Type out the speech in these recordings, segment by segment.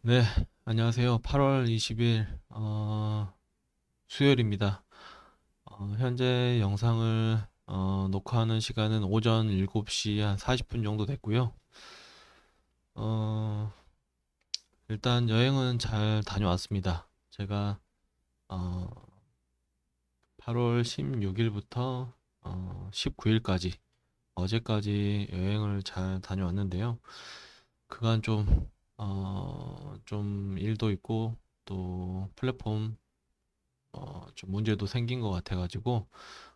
네, 안녕하세요. 8월 20일, 어, 수요일입니다. 어, 현재 영상을, 어, 녹화하는 시간은 오전 7시 한 40분 정도 됐고요. 어, 일단 여행은 잘 다녀왔습니다. 제가, 어, 8월 16일부터, 어, 19일까지, 어제까지 여행을 잘 다녀왔는데요. 그간 좀, 어, 좀 일도 있고, 또 플랫폼 어, 좀 문제도 생긴 것 같아가지고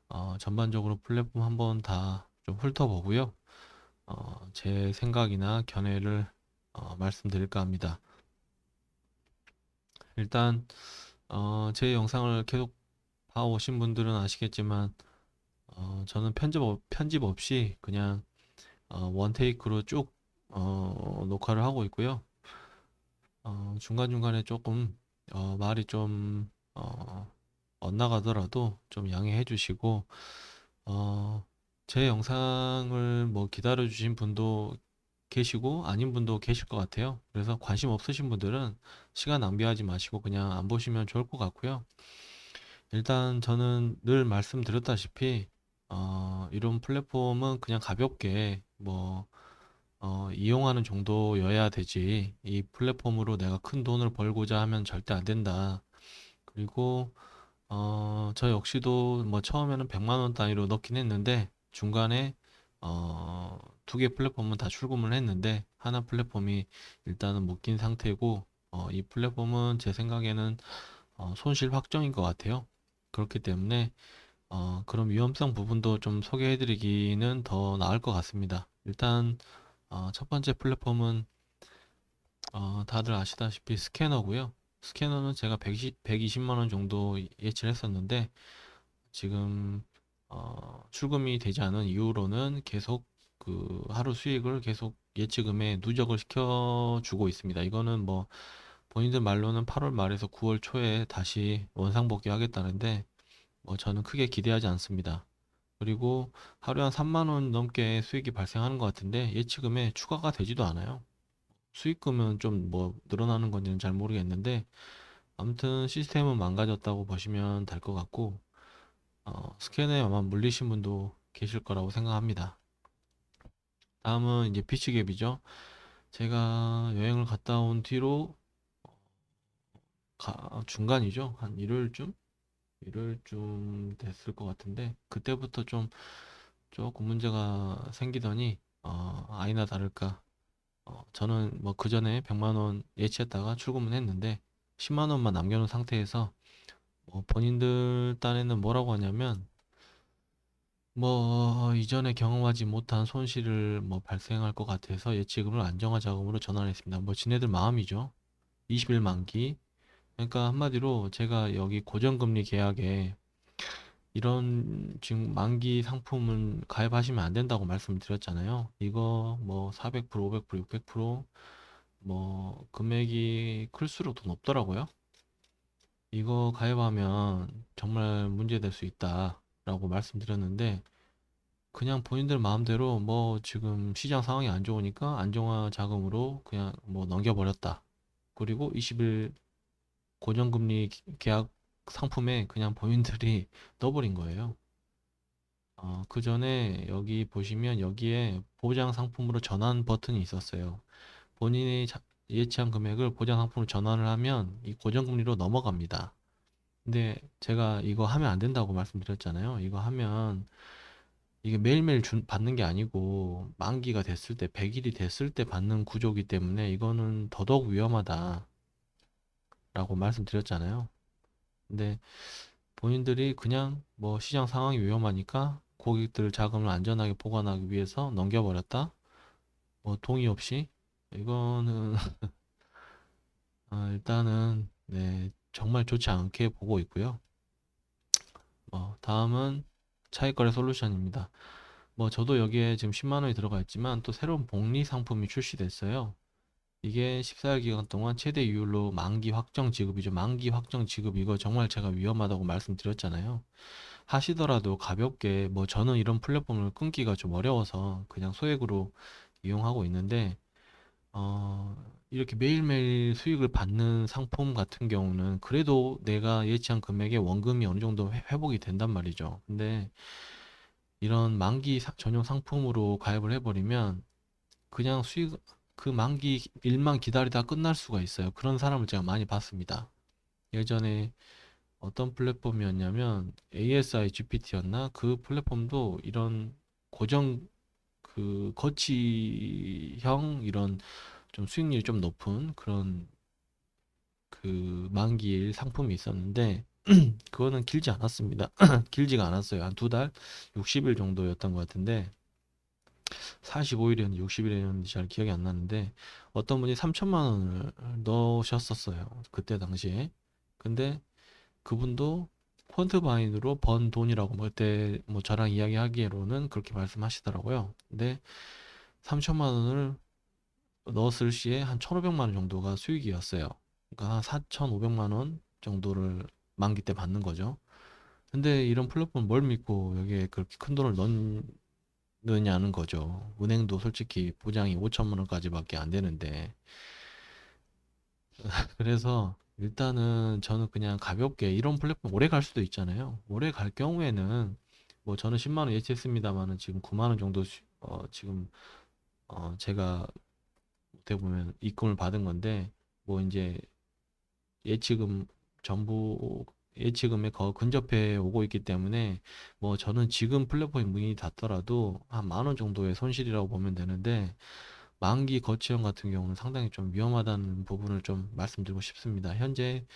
어, 전반적으로 플랫폼 한번 다 좀 훑어보고요. 어, 제 생각이나 견해를 어, 말씀드릴까 합니다. 일단 어, 제 영상을 계속 봐오신 분들은 아시겠지만 어, 저는 편집, 없- 편집 없이 그냥 어, 원테이크로 쭉 어, 녹화를 하고 있고요. 어, 중간중간에 조금 어, 말이 좀 어, 엇나가더라도 좀 양해해 주시고 어, 제 영상을 뭐 기다려 주신 분도 계시고 아닌 분도 계실 것 같아요. 그래서 관심 없으신 분들은 시간 낭비하지 마시고 그냥 안 보시면 좋을 것 같고요. 일단 저는 늘 말씀드렸다시피 어, 이런 플랫폼은 그냥 가볍게 뭐 어, 이용하는 정도여야 되지 이 플랫폼으로 내가 큰 돈을 벌고자 하면 절대 안 된다. 그리고 어, 저 역시도 뭐 처음에는 100만 원 단위로 넣긴 했는데 중간에 어, 두 개 플랫폼은 다 출금을 했는데 하나 플랫폼이 일단은 묶인 상태고 어, 이 플랫폼은 제 생각에는 어, 손실 확정인 것 같아요. 그렇기 때문에 어, 그런 위험성 부분도 좀 소개해드리기는 더 나을 것 같습니다. 일단 어, 첫 번째 플랫폼은 어, 다들 아시다시피 스캐너고요. 스캐너는 제가 120, 120만 원 정도 예치를 했었는데 지금 어, 출금이 되지 않은 이후로는 계속 그 하루 수익을 계속 예치금에 누적을 시켜주고 있습니다. 이거는 뭐 본인들 말로는 8월 말에서 9월 초에 다시 원상복귀 하겠다는데 뭐 저는 크게 기대하지 않습니다. 그리고 하루에 한 3만 원 넘게 수익이 발생하는 것 같은데 예치금에 추가가 되지도 않아요. 수익금은 좀 뭐 늘어나는 건지는 잘 모르겠는데 아무튼 시스템은 망가졌다고 보시면 될 것 같고 어, 스캔에 아마 물리신 분도 계실 거라고 생각합니다. 다음은 이제 피치갭이죠. 제가 여행을 갔다 온 뒤로 가- 중간이죠. 한 일요일쯤? 일요일쯤 됐을 것 같은데 그때부터 좀 조금 문제가 생기더니 어, 아니나 다를까 어, 저는 뭐 그 전에 100만 원 예치했다가 출금은 했는데 10만 원만 남겨놓은 상태에서 뭐 본인들 딴에는 뭐라고 하냐면 뭐 이전에 경험하지 못한 손실을 뭐 발생할 것 같아서 예치금을 안정화 자금으로 전환했습니다. 뭐 지네들 마음이죠. 20일 만기. 그러니까 한마디로 제가 여기 고정금리 계약에 이런 지금 만기 상품은 가입하시면 안 된다고 말씀드렸잖아요. 이거 뭐 400%, 500%, 600%뭐 금액이 클수록 더 높더라고요. 이거 가입하면 정말 문제될 수 있다라고 말씀드렸는데 그냥 본인들 마음대로 뭐 지금 시장 상황이 안 좋으니까 안정화 자금으로 그냥 뭐 넘겨버렸다. 그리고 20일 고정금리 기- 계약 상품에 그냥 본인들이 넣어버린 거예요. 어, 그 전에 여기 보시면 여기에 보장 상품으로 전환 버튼이 있었어요. 본인이 자- 예치한 금액을 보장 상품으로 전환을 하면 이 고정금리로 넘어갑니다. 근데 제가 이거 하면 안 된다고 말씀드렸잖아요. 이거 하면 이게 매일매일 준, 받는 게 아니고 만기가 됐을 때, 100일이 됐을 때 받는 구조이기 때문에 이거는 더더욱 위험하다 라고 말씀드렸잖아요. 근데 본인들이 그냥 뭐 시장 상황이 위험하니까 고객들 자금을 안전하게 보관하기 위해서 넘겨버렸다? 뭐 동의 없이? 이거는 아, 일단은 네, 정말 좋지 않게 보고 있고요. 뭐 다음은 차익거래 솔루션입니다. 뭐 저도 여기에 지금 10만 원이 들어가 있지만 또 새로운 복리 상품이 출시됐어요. 이게 14일 기간 동안 최대 이율로 만기 확정 지급이죠. 만기 확정 지급 이거 정말 제가 위험하다고 말씀드렸잖아요. 하시더라도 가볍게 뭐 저는 이런 플랫폼을 끊기가 좀 어려워서 그냥 소액으로 이용하고 있는데 어 이렇게 매일매일 수익을 받는 상품 같은 경우는 그래도 내가 예치한 금액의 원금이 어느 정도 회- 회복이 된단 말이죠. 근데 이런 만기 사- 전용 상품으로 가입을 해버리면 그냥 수익 그 만기 일만 기다리다 끝날 수가 있어요. 그런 사람을 제가 많이 봤습니다. 예전에 어떤 플랫폼이었냐면 ASI GPT였나? 그 플랫폼도 이런 고정 그 거치형 이런 좀 수익률이 좀 높은 그런 그 만기일 상품이 있었는데 그거는 길지 않았습니다. 길지가 않았어요. 한 두 달, 60일 정도였던 것 같은데 45일이었는지 60일이었는지 잘 기억이 안 나는데 어떤 분이 3천만 원을 넣으셨었어요. 그때 당시에. 근데 그분도 퀀트 바인으로 번 돈이라고 뭐 그때 뭐 저랑 이야기하기로는 그렇게 말씀하시더라고요. 근데 3천만 원을 넣었을 시에 한 1,500만 원 정도가 수익이었어요. 그러니까 한 4,500만 원 정도를 만기 때 받는 거죠. 근데 이런 플랫폼 뭘 믿고 여기에 그렇게 큰 돈을 넣 느냐는 거죠. 은행도 솔직히 보장이 5천만 원까지밖에 안 되는데. 그래서 일단은 저는 그냥 가볍게 이런 플랫폼 오래 갈 수도 있잖아요. 오래 갈 경우에는 뭐 저는 10만 원 예치했습니다만은 지금 9만 원 정도 수- 어 지금 어 제가 어떻게 보면 입금을 받은 건데 뭐 이제 예치금 전부 예치금에 거 근접해 오고 있기 때문에 뭐 저는 지금 플랫폼이 문이 닫더라도 한 만 원 정도의 손실이라고 보면 되는데 만기 거치형 같은 경우는 상당히 좀 위험하다는 부분을 좀 말씀드리고 싶습니다. 현재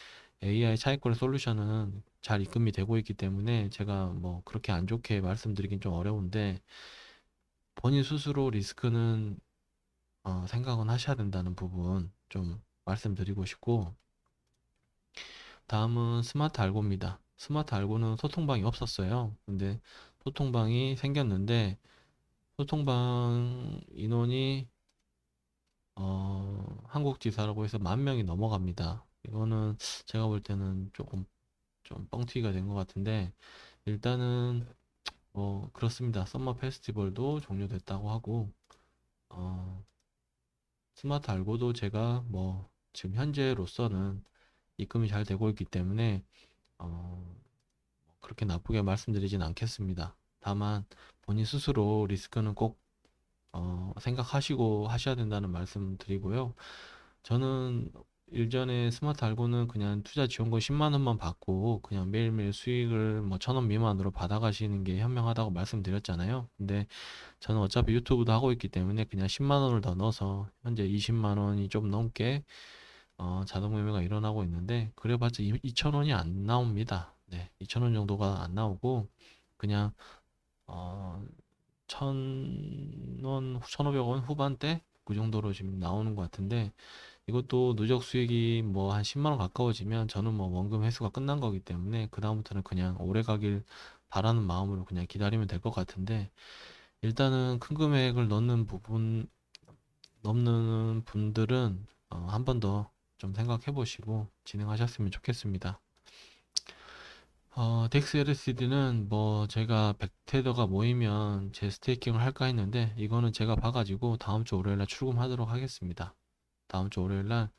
AI 차익거래 솔루션은 잘 입금이 되고 있기 때문에 제가 뭐 그렇게 안 좋게 말씀드리긴 좀 어려운데 본인 스스로 리스크는 어, 생각은 하셔야 된다는 부분 좀 말씀드리고 싶고 다음은 스마트 알고입니다. 스마트 알고는 소통방이 없었어요. 근데 소통방이 생겼는데 소통방 인원이 어, 한국지사라고 해서 만 명이 넘어갑니다. 이거는 제가 볼 때는 조금 좀 뻥튀기가 된 것 같은데 일단은 뭐 그렇습니다. 썸머 페스티벌도 종료됐다고 하고 어, 스마트 알고도 제가 뭐 지금 현재로서는 입금이 잘 되고 있기 때문에 어, 그렇게 나쁘게 말씀드리진 않겠습니다. 다만 본인 스스로 리스크는 꼭 어, 생각하시고 하셔야 된다는 말씀 드리고요. 저는 일전에 스마트 알고는 그냥 투자 지원금 10만 원만 받고 그냥 매일매일 수익을 뭐 천 원 미만으로 받아가시는 게 현명하다고 말씀드렸잖아요. 근데 저는 어차피 유튜브도 하고 있기 때문에 그냥 10만 원을 더 넣어서 현재 20만 원이 좀 넘게 어, 자동 매매가 일어나고 있는데 그래봤자 2천 원이 안 나옵니다. 네, 2천 원 정도가 안 나오고 그냥 어, 천 원, 천오백 원 후반대 그 정도로 지금 나오는 것 같은데 이것도 누적 수익이 뭐 한 10만 원 가까워지면 저는 뭐 원금 회수가 끝난 거기 때문에 그 다음부터는 그냥 오래 가길 바라는 마음으로 그냥 기다리면 될 것 같은데 일단은 큰 금액을 넣는 부분 넘는 분들은 어, 한번더 좀 생각해 보시고 진행하셨으면 좋겠습니다. 어, 덱스 LCD는 뭐 제가 100테더가 모이면 제 스테이킹을 할까 했는데 이거는 제가 봐가지고 다음 주 월요일날 출금하도록 하겠습니다. 다음 주 월요일날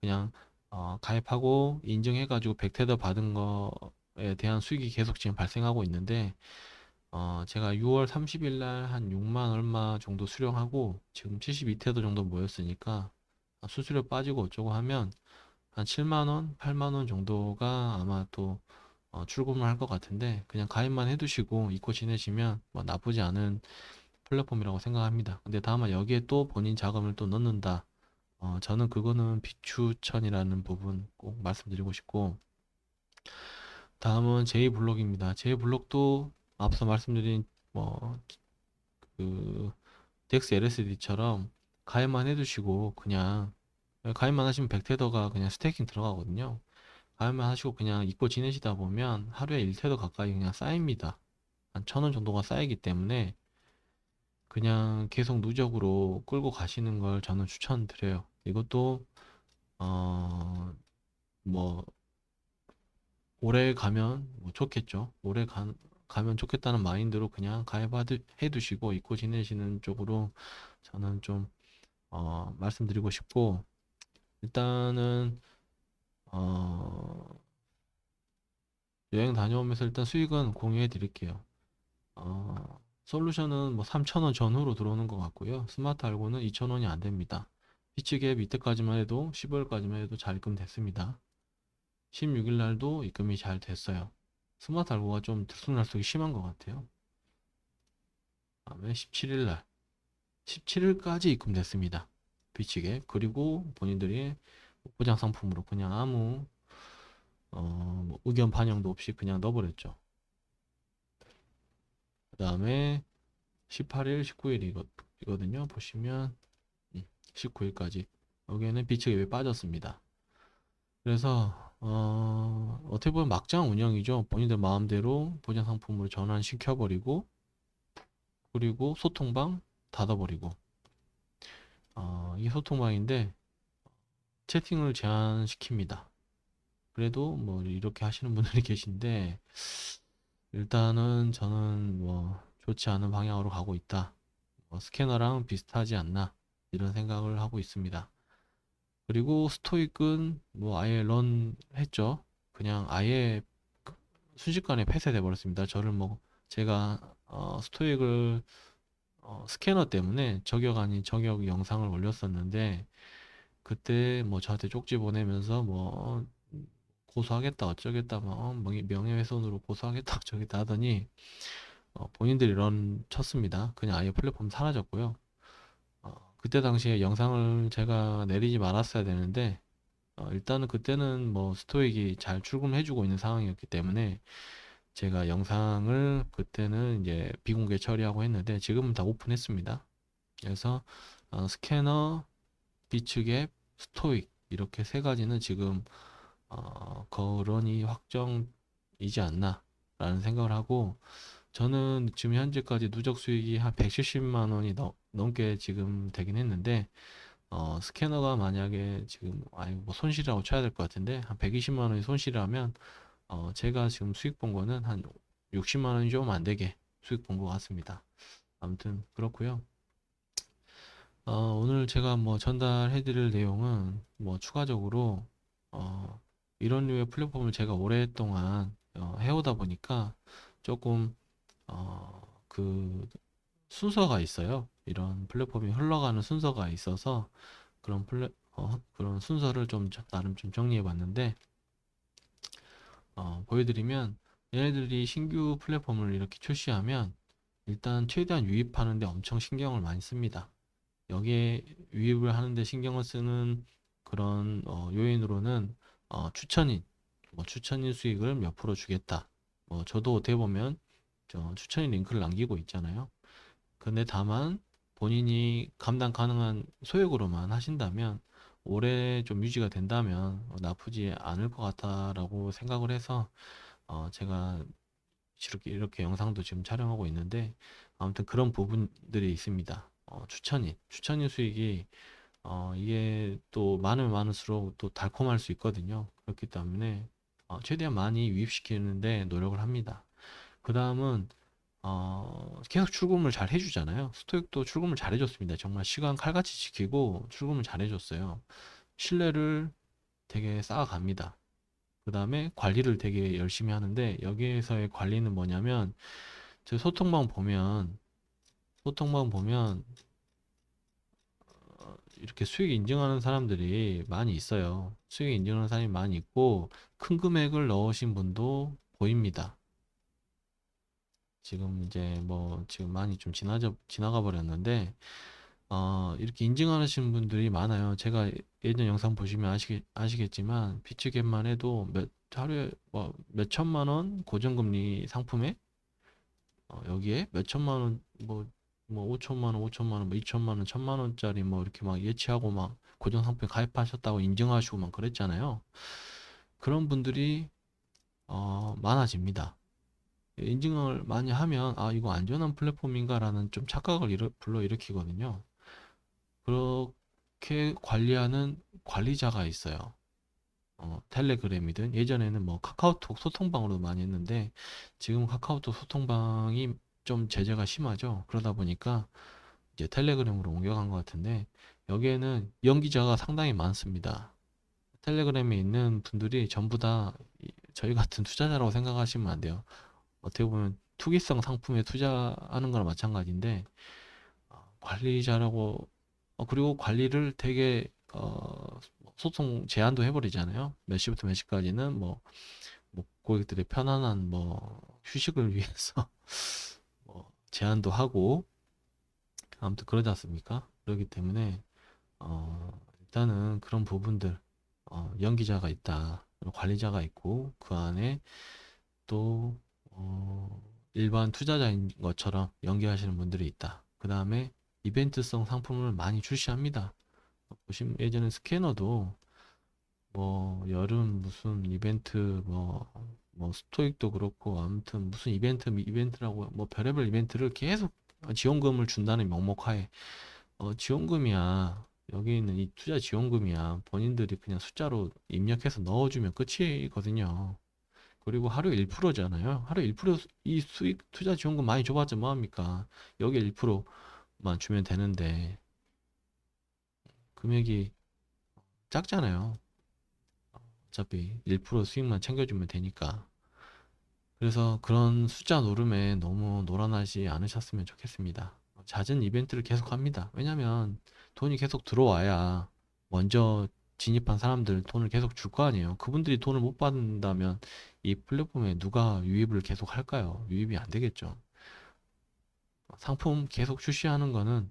그냥 어, 가입하고 인증해가지고 100테더 받은 거에 대한 수익이 계속 지금 발생하고 있는데 어, 제가 6월 30일 날 한 6만 얼마 정도 수령하고 지금 72테더 정도 모였으니까 수수료 빠지고 어쩌고 하면 한 7만 원, 8만 원 정도가 아마 또 어, 출금을 할 것 같은데 그냥 가입만 해두시고 잊고 지내시면 뭐 나쁘지 않은 플랫폼이라고 생각합니다. 근데 다만 여기에 또 본인 자금을 또 넣는다. 어, 저는 그거는 비추천이라는 부분 꼭 말씀드리고 싶고 다음은 제이 블록입니다. 제이 블록도 앞서 말씀드린 뭐그 덱스 LSD처럼 가입만 해두시고 그냥 가입만 하시면 100테더가 그냥 스테이킹 들어가거든요. 가입만 하시고 그냥 잊고 지내시다 보면 하루에 1테더 가까이 그냥 쌓입니다. 한 1000원 정도가 쌓이기 때문에 그냥 계속 누적으로 끌고 가시는 걸 저는 추천드려요. 이것도 어 뭐 오래 가면 뭐 좋겠죠. 오래 가, 가면 좋겠다는 마인드로 그냥 가입해 두시고 잊고 지내시는 쪽으로 저는 좀 어, 말씀드리고 싶고 일단은 어, 여행 다녀오면서 일단 수익은 공유해 드릴게요. 어, 솔루션은 뭐 3,000원 전후로 들어오는 것 같고요. 스마트 알고는 2,000원이 안 됩니다. 피치갭 이때까지만 해도 15일까지만 해도 잘 입금됐습니다. 16일 날도 입금이 잘 됐어요. 스마트 알고가 좀 들쑥날쑥이 심한 것 같아요. 다음에 17일 날 17일까지 입금됐습니다. 비치게 그리고 본인들이 보장 상품으로 그냥 아무 어, 뭐 의견 반영도 없이 그냥 넣어버렸죠. 그 다음에 18일, 19일이거든요. 보시면 19일까지 여기에는 비치게 빠졌습니다. 그래서 어, 어떻게 보면 막장 운영이죠. 본인들 마음대로 보장 상품으로 전환시켜버리고 그리고 소통방 닫아버리고 어, 이게 소통방인데 채팅을 제한시킵니다. 그래도 뭐 이렇게 하시는 분들이 계신데 일단은 저는 뭐 좋지 않은 방향으로 가고 있다. 뭐 스캐너랑 비슷하지 않나 이런 생각을 하고 있습니다. 그리고 스토익은 뭐 아예 런 했죠. 그냥 아예 그 순식간에 폐쇄돼 버렸습니다. 저를 뭐 제가 어, 스토익을 어, 스캐너 때문에 저격 아닌 저격 영상을 올렸었는데 그때 뭐 저한테 쪽지 보내면서 뭐 고소하겠다 어쩌겠다 뭐 명예- 명예훼손으로 고소하겠다 어쩌겠다 하더니 어, 본인들이 런 쳤습니다. 그냥 아예 플랫폼 사라졌고요. 어, 그때 당시에 영상을 제가 내리지 말았어야 되는데 어, 일단은 그때는 뭐 스토익이 잘 출금해주고 있는 상황이었기 때문에 제가 영상을 그때는 이제 비공개 처리하고 했는데 지금은 다 오픈했습니다. 그래서 어, 스캐너, 비츠갭, 스토익 이렇게 세 가지는 지금 어, 거론이 확정이지 않나 라는 생각을 하고 저는 지금 현재까지 누적 수익이 한 170만 원이 넘, 넘게 지금 되긴 했는데 어, 스캐너가 만약에 지금 아이 뭐 손실이라고 쳐야 될 것 같은데 한 120만 원이 손실이라면 어, 제가 지금 수익 본 거는 한 60만 원이 좀 안 되게 수익 본 것 같습니다. 아무튼 그렇고요. 어, 오늘 제가 뭐 전달해 드릴 내용은 뭐 추가적으로 어, 이런 류의 플랫폼을 제가 오랫동안 어, 해오다 보니까 조금 어, 그 순서가 있어요. 이런 플랫폼이 흘러가는 순서가 있어서 그런 플랫 어, 그런 순서를 좀 저- 나름 좀 정리해 봤는데 어, 보여드리면 얘네들이 신규 플랫폼을 이렇게 출시하면 일단 최대한 유입하는데 엄청 신경을 많이 씁니다. 여기에 유입을 하는데 신경을 쓰는 그런 어, 요인으로는 어, 추천인, 뭐 추천인 수익을 몇 프로 주겠다. 뭐 저도 어떻게 보면 저 추천인 링크를 남기고 있잖아요. 근데 다만 본인이 감당 가능한 소액으로만 하신다면 오래 좀 유지가 된다면 어, 나쁘지 않을 것 같다라고 생각을 해서 어, 제가 이렇게 이렇게 영상도 지금 촬영하고 있는데 아무튼 그런 부분들이 있습니다. 어, 추천인, 추천인 수익이 어, 이게 또 많으면 많을수록 또 달콤할 수 있거든요. 그렇기 때문에 어, 최대한 많이 유입시키는데 노력을 합니다. 그 다음은 어, 계속 출금을 잘 해주잖아요. 스토익도 출금을 잘 해줬습니다. 정말 시간 칼같이 지키고 출금을 잘 해줬어요. 신뢰를 되게 쌓아갑니다. 그 다음에 관리를 되게 열심히 하는데 여기에서의 관리는 뭐냐면 제 소통방 보면 소통방 보면 어, 이렇게 수익 인증하는 사람들이 많이 있어요. 수익 인증하는 사람이 많이 있고 큰 금액을 넣으신 분도 보입니다. 지금 이제 뭐 지금 많이 좀 지나져 지나가 버렸는데 어 이렇게 인증하시는 분들이 많아요. 제가 예전 영상 보시면 아시겠, 아시겠지만 비츠겟만 해도 몇 하루에 뭐 몇 천만 원 고정금리 상품에 어, 여기에 몇 천만 원뭐뭐 5천만 원, 5천만 원, 뭐 2천만 원, 천만 원짜리 뭐 이렇게 막 예치하고 막 고정 상품에 가입하셨다고 인증하시고 막 그랬잖아요. 그런 분들이 어 많아집니다. 인증을 많이 하면 아 이거 안전한 플랫폼인가라는 좀 착각을 일으, 불러일으키거든요. 그렇게 관리하는 관리자가 있어요. 어, 텔레그램이든 예전에는 뭐 카카오톡 소통방으로 많이 했는데 지금 카카오톡 소통방이 좀 제재가 심하죠. 그러다 보니까 이제 텔레그램으로 옮겨간 것 같은데 여기에는 연기자가 상당히 많습니다. 텔레그램에 있는 분들이 전부 다 이- 저희 같은 투자자라고 생각하시면 안 돼요. 어떻게 보면 투기성 상품에 투자하는 거나 마찬가지인데 어, 관리자라고 어, 그리고 관리를 되게 어, 소통 제한도 해버리잖아요. 몇 시부터 몇 시까지는 뭐, 뭐 고객들의 편안한 뭐 휴식을 위해서 뭐 제한도 하고 아무튼 그러지 않습니까? 그렇기 때문에 어, 일단은 그런 부분들 어, 연기자가 있다, 관리자가 있고 그 안에 또 어, 일반 투자자인 것처럼 연기하시는 분들이 있다. 그 다음에 이벤트성 상품을 많이 출시합니다. 보시면 예전에 스캐너도 뭐 여름 무슨 이벤트 뭐 뭐 스토익도 그렇고 아무튼 무슨 이벤트 이벤트라고 뭐 별의별 이벤트를 계속 지원금을 준다는 명목하에 어 지원금이야 여기 있는 이 투자 지원금이야 본인들이 그냥 숫자로 입력해서 넣어주면 끝이거든요. 그리고 하루 1%잖아요. 하루 1%이 수익 투자 지원금 많이 줘봤자 뭐합니까? 여기 1%만 주면 되는데 금액이 작잖아요. 어차피 1% 수익만 챙겨주면 되니까. 그래서 그런 숫자 노름에 너무 놀아나지 않으셨으면 좋겠습니다. 잦은 이벤트를 계속 합니다. 왜냐면 돈이 계속 들어와야 먼저 진입한 사람들 돈을 계속 줄 거 아니에요. 그분들이 돈을 못 받는다면 이 플랫폼에 누가 유입을 계속 할까요? 유입이 안 되겠죠. 상품 계속 출시하는 거는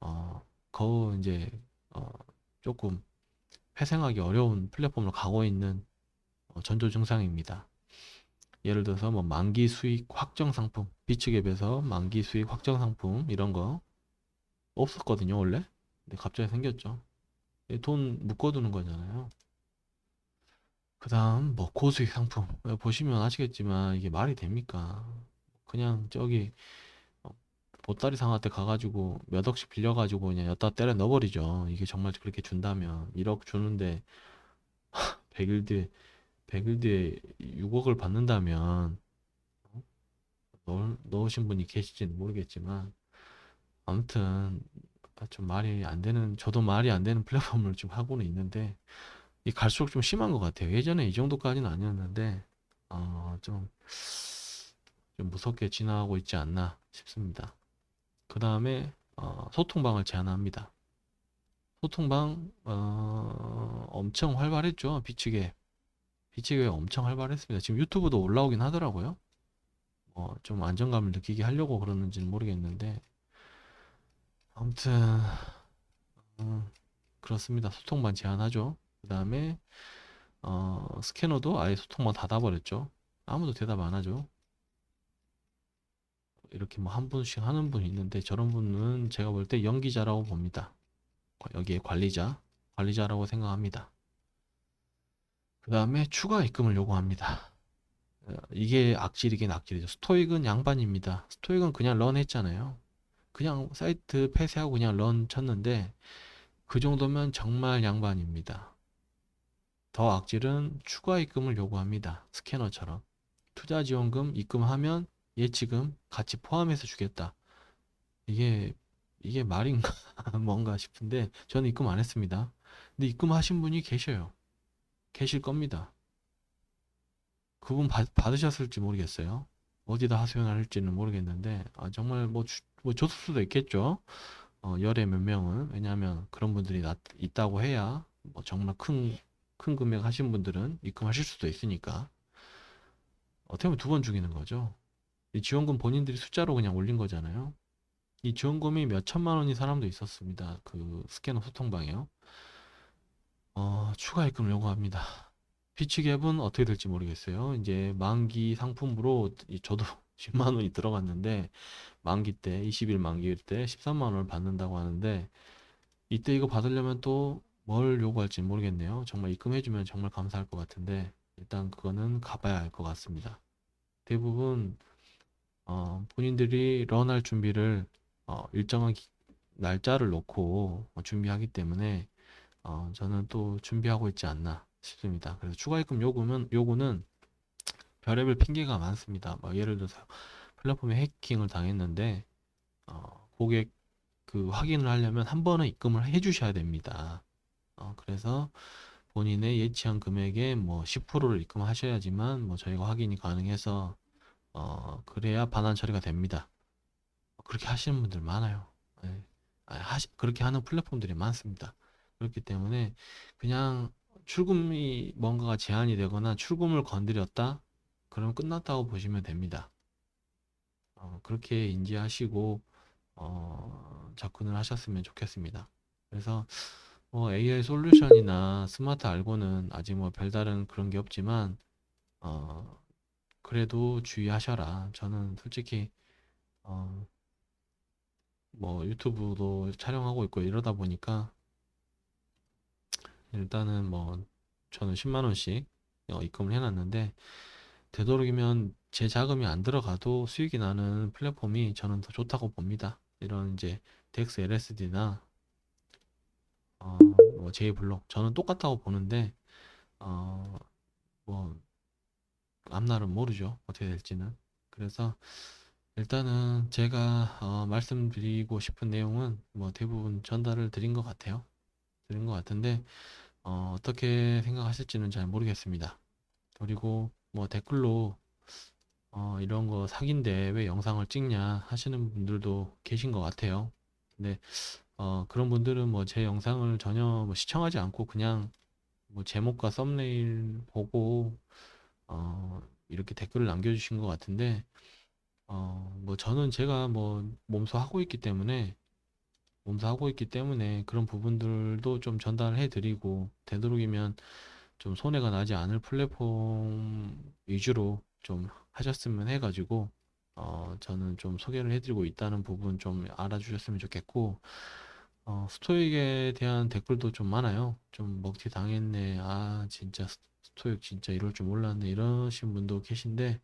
어, 거의 이제 어, 조금 회생하기 어려운 플랫폼으로 가고 있는 어, 전조 증상입니다. 예를 들어서 뭐 만기 수익 확정 상품, 비츠갭에서 만기 수익 확정 상품 이런 거 없었거든요, 원래. 근데 갑자기 생겼죠. 이돈 묶어두는 거잖아요. 그 다음 뭐 고수익 상품 보시면 아시겠지만 이게 말이 됩니까? 그냥 저기 어, 보따리 상한테 가가지고 몇 억씩 빌려가지고 그냥 여기다 때려 넣어버리죠. 이게 정말 그렇게 준다면 1억 주는데 100일 뒤에 100일 뒤에 6억을 받는다면 어? 넣, 넣으신 분이 계실지는 모르겠지만 아무튼 좀 말이 안 되는 저도 말이 안 되는 플랫폼을 좀 하고는 있는데 이 갈수록 좀 심한 것 같아요. 예전에 이 정도까지는 아니었는데 어, 좀, 좀 무섭게 진화하고 있지 않나 싶습니다. 그 다음에 어, 소통방을 제안합니다. 소통방 어, 엄청 활발했죠. 비치게 비치게 엄청 활발했습니다. 지금 유튜브도 올라오긴 하더라고요. 어, 좀 안정감을 느끼게 하려고 그러는지는 모르겠는데 아무튼 음, 그렇습니다. 소통만 제한하죠. 그 다음에 어, 스캐너도 아예 소통만 닫아버렸죠. 아무도 대답 안 하죠. 이렇게 뭐 한 분씩 하는 분이 있는데 저런 분은 제가 볼 때 연기자라고 봅니다. 여기에 관리자, 관리자라고 생각합니다. 그 다음에 추가 입금을 요구합니다. 어, 이게 악질이긴 악질이죠. 스토익은 양반입니다. 스토익은 그냥 런 했잖아요. 그냥 사이트 폐쇄하고 그냥 런 쳤는데 그 정도면 정말 양반입니다. 더 악질은 추가 입금을 요구합니다. 스캐너처럼. 투자 지원금 입금하면 예치금 같이 포함해서 주겠다. 이게 이게 말인가 뭔가 싶은데 저는 입금 안 했습니다. 근데 입금하신 분이 계셔요. 계실 겁니다. 그분 받, 받으셨을지 모르겠어요. 어디다 하소연할지는 모르겠는데 아, 정말 뭐, 주, 뭐 줬을 수도 있겠죠. 어, 열에 몇 명은 왜냐하면 그런 분들이 나, 있다고 해야 뭐 정말 큰, 큰 금액 하신 분들은 입금하실 수도 있으니까 어떻게 보면 두 번 죽이는 거죠. 이 지원금 본인들이 숫자로 그냥 올린 거잖아요. 이 지원금이 몇 천만 원인 사람도 있었습니다. 그 스캐너 소통방이요. 어, 추가 입금을 요구합니다. 피치갭은 어떻게 될지 모르겠어요. 이제 만기 상품으로 이- 저도 10만 원이 들어갔는데 만기 때 20일 만기일 때 13만 원을 받는다고 하는데 이때 이거 받으려면 또 뭘 요구할지 모르겠네요. 정말 입금해주면 정말 감사할 것 같은데 일단 그거는 가봐야 할 것 같습니다. 대부분 어, 본인들이 런할 준비를 어, 일정한 기- 날짜를 놓고 어, 준비하기 때문에 어, 저는 또 준비하고 있지 않나 싶습니다. 그래서 추가 입금 요구는 요구는 별의별 핑계가 많습니다. 뭐 예를 들어서 플랫폼에 해킹을 당했는데 어, 고객 그 확인을 하려면 한 번은 입금을 해주셔야 됩니다. 어, 그래서 본인의 예치한 금액의 뭐 10%를 입금하셔야지만 뭐 저희가 확인이 가능해서 어 그래야 반환 처리가 됩니다. 그렇게 하시는 분들 많아요. 예. 아, 하시, 그렇게 하는 플랫폼들이 많습니다. 그렇기 때문에 그냥 출금이 뭔가가 제한이 되거나 출금을 건드렸다? 그럼 끝났다고 보시면 됩니다. 어, 그렇게 인지하시고 어, 접근을 하셨으면 좋겠습니다. 그래서 뭐 AI 솔루션이나 스마트 알고는 아직 뭐 별다른 그런 게 없지만 어, 그래도 주의하셔라. 저는 솔직히 어, 뭐 유튜브도 촬영하고 있고 이러다 보니까 일단은 뭐 저는 10만 원씩 어, 입금을 해놨는데 되도록이면 제 자금이 안 들어가도 수익이 나는 플랫폼이 저는 더 좋다고 봅니다. 이런 이제 덱스 LSD나 어, 뭐 제이블록 저는 똑같다고 보는데 어, 뭐 앞날은 모르죠. 어떻게 될지는. 그래서 일단은 제가 어, 말씀드리고 싶은 내용은 뭐 대부분 전달을 드린 것 같아요. 드린 것 같은데 어, 어떻게 생각하실지는 잘 모르겠습니다. 그리고 뭐 댓글로 어, 이런 거 사기인데 왜 영상을 찍냐 하시는 분들도 계신 것 같아요. 근데 어, 그런 분들은 뭐 제 영상을 전혀 뭐 시청하지 않고 그냥 뭐 제목과 썸네일 보고 어, 이렇게 댓글을 남겨주신 것 같은데 어, 뭐 저는 제가 뭐 몸소 하고 있기 때문에 몸소 하고 있기 때문에 그런 부분들도 좀 전달해 드리고 되도록이면 좀 손해가 나지 않을 플랫폼 위주로 좀 하셨으면 해가지고 어, 저는 좀 소개를 해드리고 있다는 부분 좀 알아주셨으면 좋겠고 어, 스토익에 대한 댓글도 좀 많아요. 좀 먹튀 당했네. 아, 진짜 스- 스토익 진짜 이럴 줄 몰랐네. 이러신 분도 계신데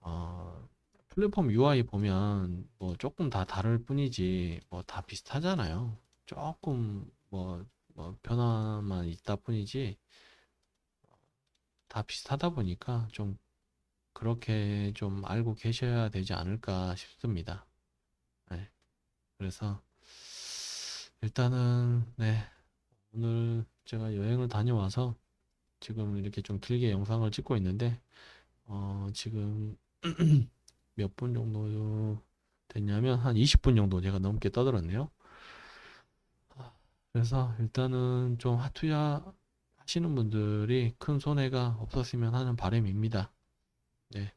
어, 플랫폼 UI 보면 뭐 조금 다 다를 뿐이지 뭐 다 비슷하잖아요. 조금 뭐, 뭐 변화만 있다 뿐이지 다 비슷하다 보니까 좀 그렇게 좀 알고 계셔야 되지 않을까 싶습니다. 네. 그래서 일단은 네. 오늘 제가 여행을 다녀와서 지금 이렇게 좀 길게 영상을 찍고 있는데 어, 지금 몇 분 정도 됐냐면 한 20분 정도 제가 넘게 떠들었네요. 그래서 일단은 좀 투자 하시는 분들이 큰 손해가 없었으면 하는 바람입니다. 네.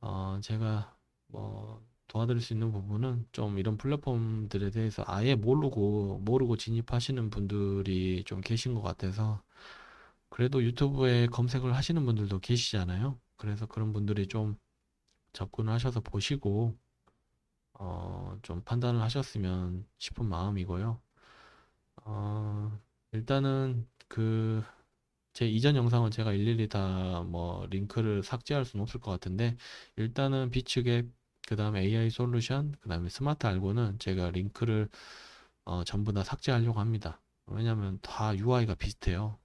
어, 제가 뭐 도와드릴 수 있는 부분은 좀 이런 플랫폼들에 대해서 아예 모르고 모르고 진입하시는 분들이 좀 계신 것 같아서 그래도 유튜브에 검색을 하시는 분들도 계시잖아요. 그래서 그런 분들이 좀 접근을 하셔서 보시고 어, 좀 판단을 하셨으면 싶은 마음이고요. 어, 일단은 그 제 이전 영상은 제가 일일이 다 뭐 링크를 삭제할 수는 없을 것 같은데 일단은 비축앱 그다음에 AI 솔루션 그 다음에 스마트 알고는 제가 링크를 어, 전부 다 삭제하려고 합니다. 왜냐면 다 UI가 비슷해요.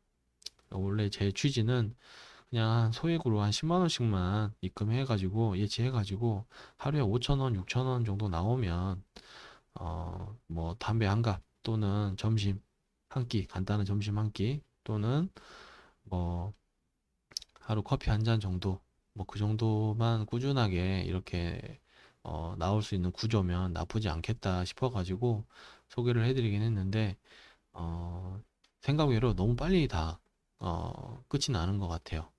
원래 제 취지는 그냥 한 소액으로 한 10만 원씩만 입금해 가지고 예치해 가지고 하루에 5천 원, 6천 원 정도 나오면 어, 뭐 담배 한 갑 또는 점심 한 끼, 간단한 점심 한 끼 또는 뭐 하루 커피 한 잔 정도 뭐 그 정도만 꾸준하게 이렇게 어, 나올 수 있는 구조면 나쁘지 않겠다 싶어 가지고 소개를 해드리긴 했는데 어, 생각 외로 너무 빨리 다 어, 끝이 나는 것 같아요.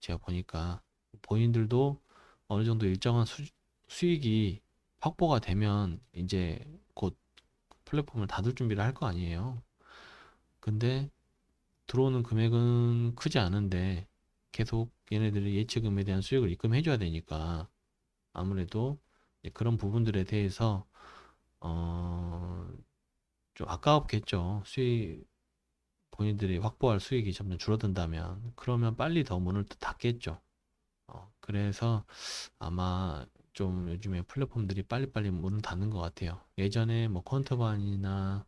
제가 보니까 본인들도 어느 정도 일정한 수, 수익이 확보가 되면 이제 곧 플랫폼을 닫을 준비를 할 거 아니에요. 근데 들어오는 금액은 크지 않은데 계속 얘네들이 예치금에 대한 수익을 입금해 줘야 되니까 아무래도 그런 부분들에 대해서 어, 좀 아까웠겠죠. 수익 본인들이 확보할 수익이 점점 줄어든다면 그러면 빨리 더 문을 닫겠죠. 어, 그래서 아마 좀 요즘에 플랫폼들이 빨리빨리 문을 닫는 것 같아요. 예전에 뭐 퀀트반이나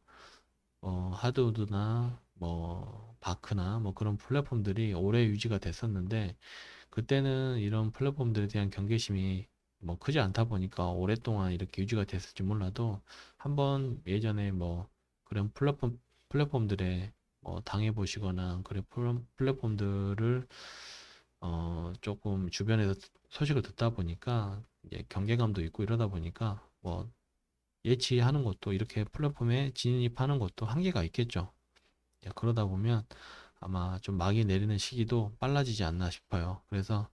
어, 하드우드나 뭐 바크나 뭐 그런 플랫폼들이 오래 유지가 됐었는데 그때는 이런 플랫폼들에 대한 경계심이 뭐 크지 않다 보니까 오랫동안 이렇게 유지가 됐을지 몰라도 한번 예전에 뭐 그런 플랫폼 플랫폼들의 뭐 당해 보시거나 플랫- 플랫폼들을 어 조금 주변에서 소식을 듣다 보니까 경계감도 있고 이러다 보니까 뭐 예치하는 것도 이렇게 플랫폼에 진입하는 것도 한계가 있겠죠. 예, 그러다 보면 아마 좀 막이 내리는 시기도 빨라지지 않나 싶어요. 그래서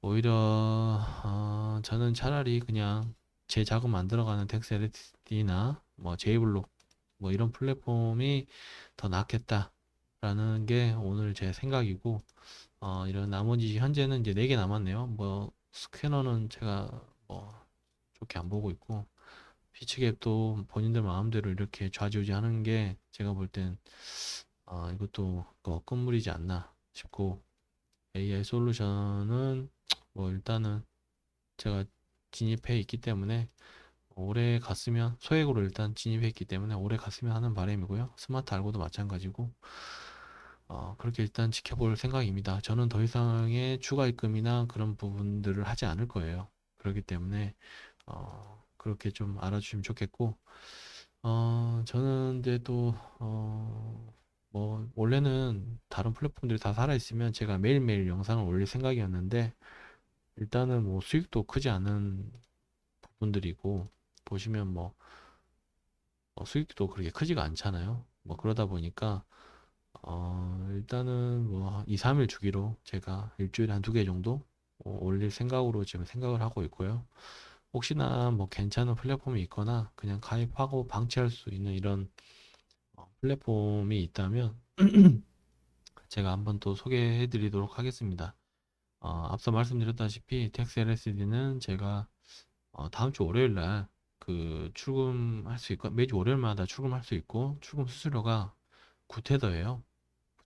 오히려 어, 저는 차라리 그냥 제 자금 안 들어가는 텍스LSD나 뭐 제이블록 뭐 이런 플랫폼이 더 낫겠다라는 게 오늘 제 생각이고 어, 이런 나머지 현재는 이제 4개 남았네요. 뭐 스캐너는 제가 뭐 좋게 안 보고 있고 피치갭도 본인들 마음대로 이렇게 좌지우지 하는 게 제가 볼땐 아, 이것도 그 끝물이지 않나 싶고 AI 솔루션은 뭐 일단은 제가 진입해 있기 때문에 오래 갔으면 소액으로 일단 진입해 있기 때문에 오래 갔으면 하는 바람이고요. 스마트 알고도 마찬가지고 어, 그렇게 일단 지켜볼 생각입니다. 저는 더 이상의 추가 입금이나 그런 부분들을 하지 않을 거예요. 그렇기 때문에 어, 그렇게 좀 알아주시면 좋겠고 어, 저는 이제 또 어, 뭐 원래는 다른 플랫폼들이 다 살아있으면 제가 매일매일 영상을 올릴 생각이었는데 일단은 뭐 수익도 크지 않은 부분들이고 보시면 뭐 어, 수익도 그렇게 크지가 않잖아요. 뭐 그러다 보니까 어, 일단은 뭐 2, 3일 주기로 제가 일주일에 한 두 개 정도 어, 올릴 생각으로 지금 생각을 하고 있고요. 혹시나 뭐 괜찮은 플랫폼이 있거나 그냥 가입하고 방치할 수 있는 이런 어, 플랫폼이 있다면 제가 한번 또 소개해 드리도록 하겠습니다. 어, 앞서 말씀드렸다시피 텍스 LSD는 제가 어, 다음 주 월요일 날 그 출금할 수 있고 매주 월요일마다 출금할 수 있고 출금 수수료가 9테더예요.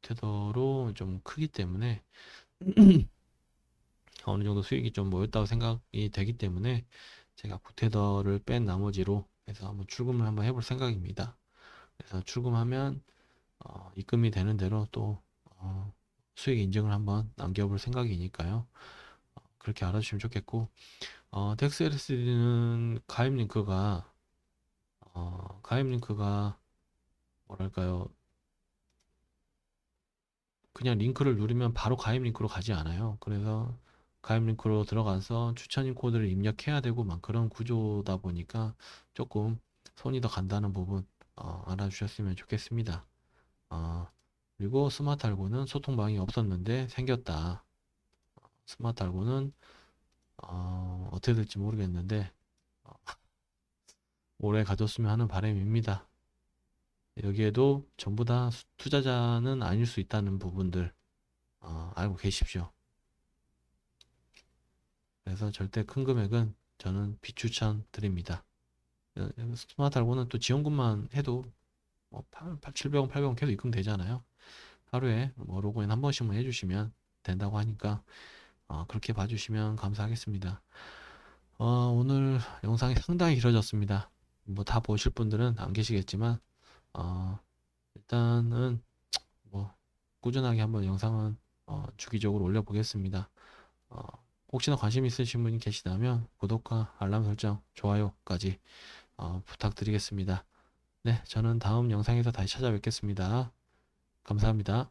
9테더로 좀 크기 때문에 어느 정도 수익이 좀 모였다고 생각이 되기 때문에 제가 9테더를 뺀 나머지로 해서 한번 출금을 한번 해볼 생각입니다. 그래서 출금하면 어, 입금이 되는 대로 또 어, 수익 인증을 한번 남겨볼 생각이니까요. 어, 그렇게 알아주시면 좋겠고 어, 텍스 LCD는 가입 링크가 어, 가입 링크가 뭐랄까요 그냥 링크를 누르면 바로 가입 링크로 가지 않아요. 그래서 가입 링크로 들어가서 추천인 코드를 입력해야 되고 막 그런 구조다 보니까 조금 손이 더 간다는 부분 어, 알아주셨으면 좋겠습니다. 어, 그리고 스마트 알고는 소통방이 없었는데 생겼다. 스마트 알고는 어, 어떻게 될지 모르겠는데 어, 오래 가졌으면 하는 바람입니다. 여기에도 전부 다 수- 투자자는 아닐 수 있다는 부분들 어, 알고 계십시오. 그래서 절대 큰 금액은 저는 비추천 드립니다. 어, 스마트 알고는 또 지원금만 해도 뭐 8, 700원, 800원 계속 입금 되잖아요. 하루에 뭐 로그인 한 번씩만 해주시면 된다고 하니까 어, 그렇게 봐주시면 감사하겠습니다. 어, 오늘 영상이 상당히 길어졌습니다. 뭐 다 보실 분들은 안 계시겠지만 어, 일단은 뭐 꾸준하게 한번 영상은 어, 주기적으로 올려보겠습니다. 어, 혹시나 관심 있으신 분이 계시다면 구독과 알람 설정, 좋아요까지 어, 부탁드리겠습니다. 네, 저는 다음 영상에서 다시 찾아뵙겠습니다. 감사합니다.